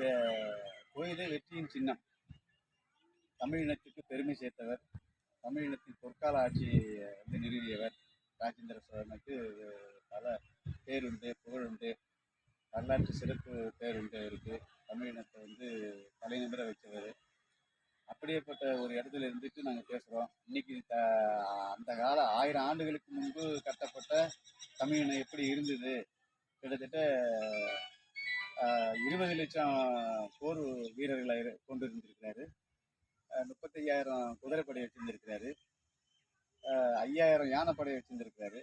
இந்த கோயிலே வெற்றியின் சின்னம். தமிழ் இனத்துக்கு பெருமை சேர்த்தவர். தமிழ் இனத்தின் பொற்கால ஆட்சியை வந்து நிறுவியவர். ராஜேந்திர சோழனுக்கு பல பேருண்டு புகழுண்டு வரலாற்று சிறப்பு பேருண்டு அவருக்கு தமிழ் இனத்தை வந்து தலைநிமிர வச்சவர் அப்படியேப்பட்ட ஒரு இடத்துல இருந்துட்டு நாங்கள் பேசுகிறோம் இன்னைக்கு த அந்த கால ஆயிரம் ஆண்டுகளுக்கு முன்பு கட்டப்பட்ட தமிழ் இனம் எப்படி இருந்தது? கிட்டத்தட்ட இருபது லட்சம் போர் வீரர்களை இரு- கொண்டு இருந்திருக்கிறாரு முப்பத்தையாயிரம் குதிரைப்படை வச்சிருந்திருக்கிறாரு. ஐயாயிரம் யானைப்படை வச்சிருந்திருக்கிறாரு.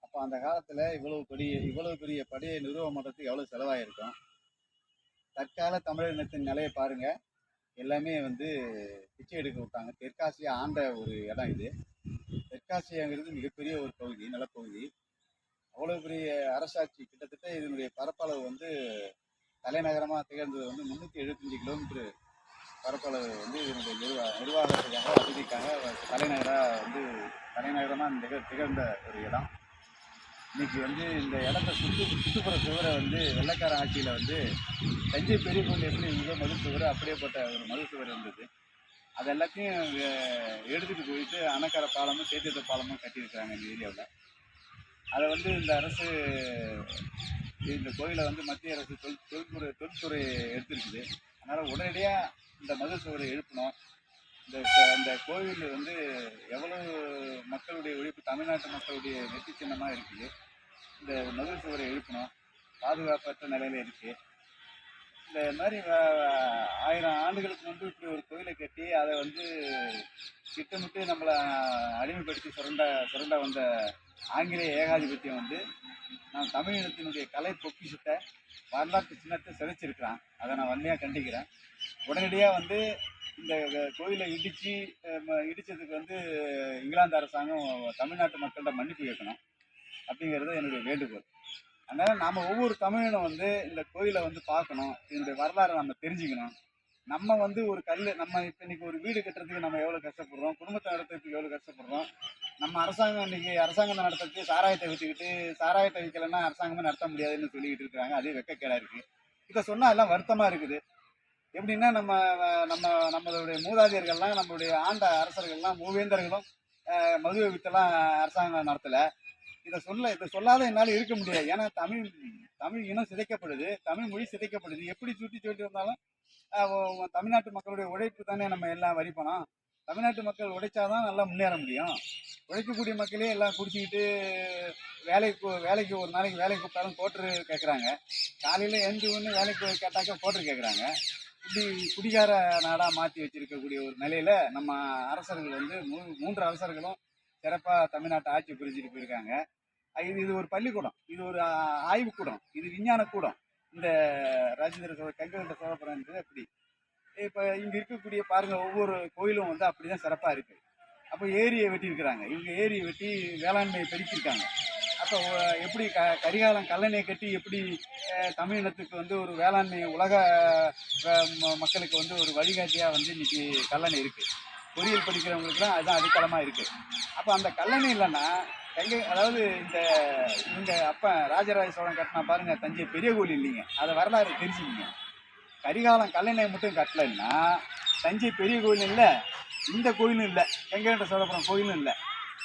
அப்போ அந்த காலத்தில் இவ்வளவு பெரிய இவ்வளவு பெரிய படையை நிறுவ பண்ணுறதுக்கு எவ்வளோ செலவாயிருக்கும்? தற்கால தமிழினத்தின் நிலையை பாருங்கள் எல்லாமே வந்து பிச்சை எடுக்க விட்டாங்க. தெற்காசியா ஆண்ட ஒரு இடம் இது. தெற்காசியாங்கிறது மிகப்பெரிய ஒரு பகுதி. மனசாட்சி கிட்டத்தட்ட இதனுடைய பரப்பளவு வந்து தலைநகரமாக திகழ்ந்தது வந்து முந்நூற்றி எழுபத்தஞ்சு கிலோமீட்டர் பரப்பளவு வந்து இதனுடைய நிர்வா நிர்வாகத்துக்காக வசதிக்காக தலைநகராக வந்து தலைநகரமாக நிக திகழ்ந்த ஒரு இடம். இன்னைக்கு வந்து இந்த இடத்த சுற்று சுற்றுப்புற சுவரை வந்து வெள்ளைக்கார ஆட்சியில் வந்து தஞ்சை பெரிய கோயில் எப்படி இருந்ததோ மது சுவர் அப்படியேப்பட்ட ஒரு மது சுவர் இருந்தது. அது எல்லாத்தையும் எடுத்துகிட்டு போயிட்டு அணக்கார பாலமும் சேத்தியத்த பாலமும் கட்டியிருக்கிறாங்க இந்த ஏரியாவில். அதை வந்து இந்த அரசு இந்த கோயிலை வந்து மத்திய அரசு தொல் தொழில்துறை தொல்துறை எடுத்திருக்குது. அதனால் உடனடியாக இந்த மத சுவரை எழுப்பணும். இந்த இந்த கோவில் வந்து எவ்வளவு மக்களுடைய உழைப்பு தமிழ்நாட்டு மக்களுடைய வெற்றி சின்னமாக இருக்குது. இந்த மது சுவரை எழுப்பணும். பாதுகாப்பற்ற நிலையில் இருக்குது இந்த மாதிரி ஆயிரம் ஆண்டுகளுக்கு முன்பு இப்படி ஒரு கோயிலை கட்டி அதை வந்து திட்டமிட்டு நம்மளை அடிமைப்படுத்தி சுரண்ட சுரண்ட வந்த ஆங்கிலேய ஏகாதிபத்தியம் வந்து நான் தமிழ் இனத்தினுடைய கலை பொக்கிஷத்தை வரலாற்று சின்னத்தை சிதைச்சிருக்கிறான். அதை நான் வன்மையாக கண்டிக்கிறேன். உடனடியாக வந்து இந்த கோயிலை இடித்து இடித்ததுக்கு வந்து இங்கிலாந்து அரசாங்கம் தமிழ்நாட்டு மக்கள்கிட்ட மன்னிப்பு கேட்கணும் அப்படிங்கிறது என்னுடைய வேண்டுகோள். அதனால் நாம் ஒவ்வொரு தமிழனும் வந்து இந்த கோயிலை வந்து பார்க்கணும். இதனுடைய வரலாறை நம்ம தெரிஞ்சுக்கணும். நம்ம வந்து ஒரு கல் நம்ம இப்போ இன்னைக்கு ஒரு வீடு கட்டுறதுக்கு நம்ம எவ்வளோ கஷ்டப்படுறோம்? குடும்பத்தை நடத்துறதுக்கு எவ்வளோ கஷ்டப்படுறோம்? நம்ம அரசாங்கம் இன்னைக்கு அரசாங்கம் நடத்துறதுக்கு சாராயத்தை வச்சுக்கிட்டு சாராயத்தை வைக்கலன்னா அரசாங்கமே நடத்த முடியாதுன்னு சொல்லிக்கிட்டு இருக்கிறாங்க. அதே வெக்கக்கேடாக இருக்குது இதை சொன்னால் எல்லாம் வருத்தமாக இருக்குது. எப்படின்னா நம்ம நம்ம நம்மளுடைய மூதாதையர்கள்லாம் நம்மளுடைய ஆண்ட அரசர்கள்லாம் மூவேந்தர்களும் மதுவை வித்தெல்லாம் அரசாங்கம் நடத்தலை. இதை சொல்ல இதை சொல்லாத என்னால் இருக்க முடியாது. ஏன்னா தமிழ் தமிழ் இனம் சிதைக்கப்படுது. தமிழ் மொழி சிதைக்கப்படுது. எப்படி சுற்றி சொல்லிட்டு வந்தாலும் தமிழ்நாட்டு மக்களுடைய உழைப்பு தானே நம்ம எல்லாம் வரி பணம் தமிழ்நாட்டு மக்கள் உழைச்சாதான் நல்லா முன்னேற முடியும். உழைக்கக்கூடிய மக்களே எல்லாம் குடிச்சிக்கிட்டு வேலைக்கு வேலைக்கு ஒரு நாளைக்கு வேலைக்கு கூப்பிட்டாலும் கோட்ரு கேட்குறாங்க காலையில் எழுந்து ஒன்று வேலைக்கு கேட்டாக்க கோட்ரு கேட்குறாங்க இப்படி குடிகார நாடாக மாற்றி வச்சிருக்கக்கூடிய ஒரு நிலையில் நம்ம அரசர்கள் வந்து மூ மூன்று அரசர்களும் சிறப்பாக தமிழ்நாட்டை ஆட்சி புரிஞ்சுட்டு போயிருக்காங்க. இது இது ஒரு பள்ளிக்கூடம். இது ஒரு ஆய்வுக்கூடம். இது விஞ்ஞான கூடம் இந்த ராஜேந்திர சோழ கங்கவந்த சோழபுரம் அப்படி இப்போ இங்கே இருக்கக்கூடிய பாருங்கள் ஒவ்வொரு கோயிலும் வந்து அப்படி தான் சிறப்பாக இருக்குது அப்போ ஏரியை வெட்டியிருக்கிறாங்க. இவங்க ஏரியை வெட்டி வேளாண்மையை பெருக்கியிருக்காங்க. அப்போ எப்படி க கரிகாலம் கல்லணை கட்டி எப்படி தமிழினத்துக்கு வந்து ஒரு வேளாண்மை உலக ம- மக்களுக்கு வந்து ஒரு வழிகாட்டியாக வந்து இன்னைக்கு கல்லணை இருக்குது பொறியியல் படிக்கிறவங்களுக்குலாம் அதுதான் அடித்தளமாக இருக்குது அப்போ அந்த கல்லணை இல்லைன்னா கங்கை அதாவது இந்த இவங்க அப்போ ராஜராஜ சோழன் கட்டினா பாருங்கள் தஞ்சை பெரிய கோயில் இல்லைங்க. அதை வரலாறு தெரிஞ்சுக்கிங்க. கரிகாலம் கல்லணை மட்டும் கட்டலைன்னா தஞ்சை பெரிய கோயில் இல்லை இந்த கோயிலும் இல்லை கங்கைகொண்ட சோழபுரம் கோயிலும் இல்லை.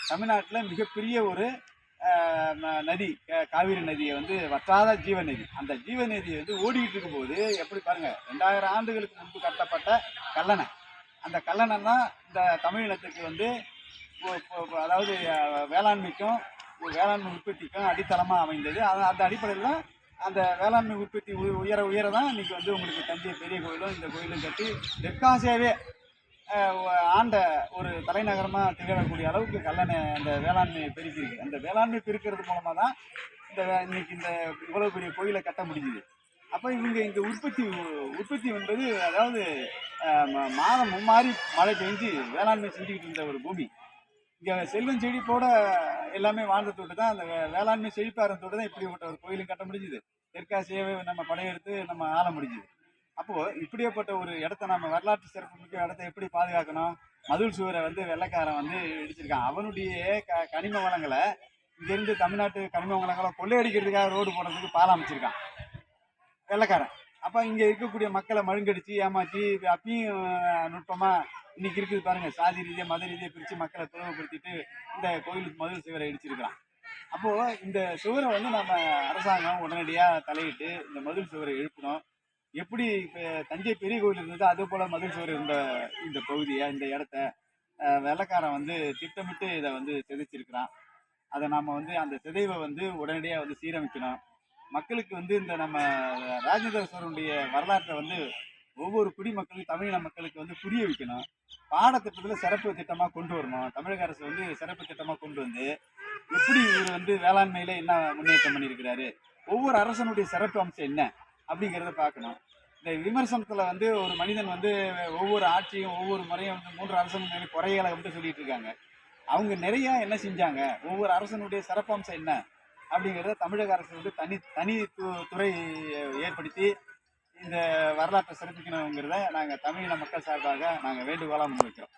தமிழ்நாட்டில் மிகப்பெரிய ஒரு நதி காவிரி நதியை வந்து வற்றாத ஜீவநதி. அந்த ஜீவ வந்து ஓடிக்கிட்டு இருக்கும்போது எப்படி பாருங்கள் ரெண்டாயிரம் ஆண்டுகளுக்கு முன்பு கட்டப்பட்ட கல்லணை. அந்த கல்லணை தான் இந்த தமிழினத்துக்கு வந்து அதாவது வேளாண்மைக்கும் ஒரு வேளாண்மை உற்பத்திக்கும் அடித்தளமாக அமைந்தது. அது அந்த அடிப்படையில் தான் அந்த வேளாண்மை உற்பத்தி உ- உயர உயர தான் இன்றைக்கி வந்து உங்களுக்கு தஞ்சை பெரிய கோயிலும் இந்த கோயிலும் கட்டி தெற்காசியாவே ஆண்ட ஒரு தலைநகரமாக திகழக்கூடிய அளவுக்கு கல்லணை அந்த வேளாண்மையை பெருக்கிருக்கு அந்த வேளாண்மை பெருக்கிறது மூலமாக தான் இந்த வே- இன்னைக்கு இந்த இவ்வளோ பெரிய கோயிலை கட்ட முடிஞ்சுது. அப்போ இவங்க இந்த உற்பத்தி உற்பத்தி என்பது அதாவது மாதம் மும்மாறி மழை பெஞ்சு வேளாண்மை செஞ்சுக்கிட்டு இருந்த ஒரு பூமி. இங்கே செல்வம் செழிப்போட எல்லாமே வாழ்ந்ததோடு தான் அந்த வேளாண்மை செழிப்பாக இருந்ததோடு தான் இப்படிப்பட்ட ஒரு கோயிலும் கட்ட முடிஞ்சுது. தெற்காசியாவே நம்ம படையெடுத்து நம்ம ஆள முடிஞ்சுது. அப்போது இப்படியேப்பட்ட ஒரு இடத்த நம்ம வரலாற்று சிறப்பு மிக்க இடத்த எப்படி பாதுகாக்கணும்? மதுள் சுவரை வந்து வெள்ளைக்காரன் வந்து இடிச்சிருக்கான். அவனுடைய க கனிம வளங்களை இங்கேருந்து தமிழ்நாட்டு கனிம வளங்களை கொள்ளையடிக்கிறதுக்காக ரோடு போடுறதுக்கு பாலம் அமைச்சிருக்கான். வெள்ளைக்காரன். அப்போ இங்கே இருக்கக்கூடிய மக்களை மழுங்கடிச்சு ஏமாற்றி அப்பயும் நுட்பமாக இன்னைக்கு இருக்குது பாருங்க சாதி ரீதியாக மத ரீதியாக பிரித்து மக்களை பிளவுபடுத்திட்டு இந்த கோயிலுக்கு முதல் சுவரை இடிச்சிருக்கிறான். அப்போது இந்த சுவரை வந்து நம்ம அரசாங்கம் உடனடியாக தலையிட்டு இந்த மதில் சுவரை எழுப்பணும் எப்படி இப்போ தஞ்சை பெரிய கோயில் இருந்தது அதே போல் மதில் சுவர் இருந்த இந்த பகுதியை இந்த இடத்த வெள்ளக்காரன் வெள்ளைக்காரன் வந்து திட்டமிட்டு இதை வந்து சிதைச்சிருக்கிறான் அதை நாம் வந்து அந்த சிதைவை வந்து உடனடியாக வந்து சீரமைக்கணும். மக்களுக்கு வந்து இந்த நம்ம ராஜேந்திர சோழனுடைய வரலாற்றை வந்து ஒவ்வொரு குடிமக்களும் தமிழின மக்களுக்கு வந்து புரிய வைக்கணும். பாடத்திட்டத்தில் சிறப்பு திட்டமாக கொண்டு வரணும். தமிழக அரசு வந்து சிறப்பு திட்டமாக கொண்டு வந்து எப்படி இவர் வந்து வேளாண்மையில் என்ன முன்னேற்றம் பண்ணியிருக்கிறாரு? ஒவ்வொரு அரசனுடைய சிறப்பு அம்சம் என்ன? அப்படிங்கிறத பார்க்கணும். இந்த விமர்சனத்தில் வந்து ஒரு மனிதன் வந்து ஒவ்வொரு ஆட்சியும் ஒவ்வொரு முறையும் வந்து மூன்று அரசன் மேலே குறைகளை வந்து சொல்லிட்டு இருக்காங்க. அவங்க நிறையா என்ன செஞ்சாங்க? ஒவ்வொரு அரசனுடைய சிறப்பம்சம் என்ன? அப்படிங்கிறத தமிழக அரசு வந்து தனி தனி து- துறை ஏற்படுத்தி இந்த வரலாற்றை சிறப்பிக்கணுங்கிறத நாங்கள் தமிழின மக்கள் சார்பாக நாங்கள் வேண்டுகோளாக முன்வைக்கிறோம்.